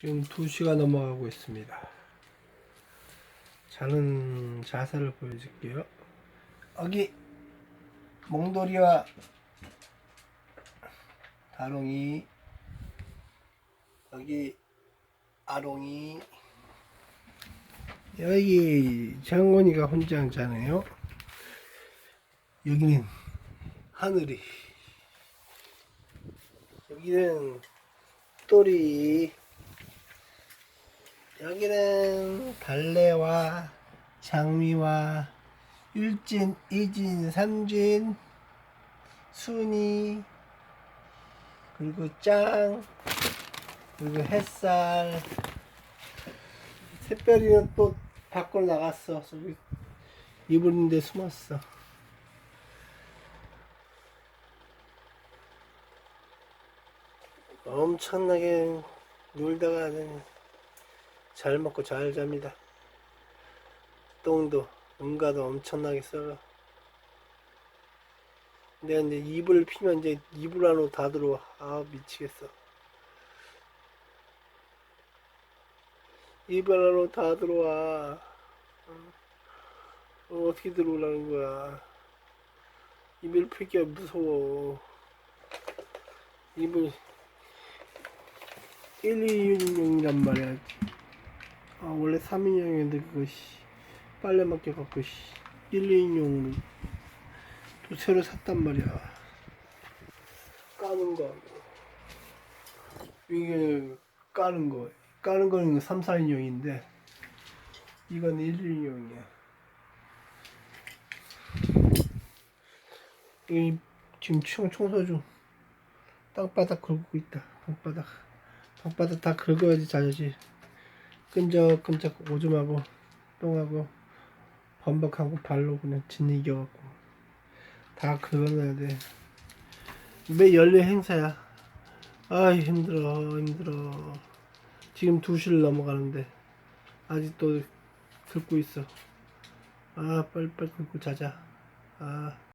지금 2시가 넘어가고 있습니다. 자는 자세를 보여줄게요. 여기 몽돌이와 다롱이 여기 아롱이 여기 장건이가 혼자 자네요. 여기는 하늘이 여기는 또리 여기는 달래와 장미와 율진, 이진, 삼진, 순이 그리고 짱 그리고 햇살. 새별이는 또 밖으로 나갔어. 저기 이불인데 숨었어. 엄청나게 놀다가 잘 먹고 잘 잡니다. 똥도 응가도 엄청나게 썰어. 내가 이제 이불 피면 이제 이불 안으로 다 들어와. 아 미치겠어. 이불 안으로 다 들어와. 어, 어떻게 들어오라는 거야. 이불 피기가 무서워. 이불 1, 2인용이란 말이야. 아, 원래 3인용인데 그거 씨 빨래 맡겨 갖고 씨 1, 2인용으로 또 새로 샀단 말이야. 까는 거. 이게 까는 거. 까는 거는 3, 4인용인데 이건 1, 2인용이야. 이 지금 총 청소 중 땅바닥 긁고 있다. 땅바닥. 땅바닥 다 긁어야지 자야지. 끈적끈적 오줌하고 똥하고 범벅하고 발로 그냥 짓이겨갖고 다 긁어놔야 돼. 매 연례 행사야. 아 힘들어 힘들어. 지금 2시를 넘어가는데 아직도 긁고 있어. 아 빨리빨리 긁고 자자. 아.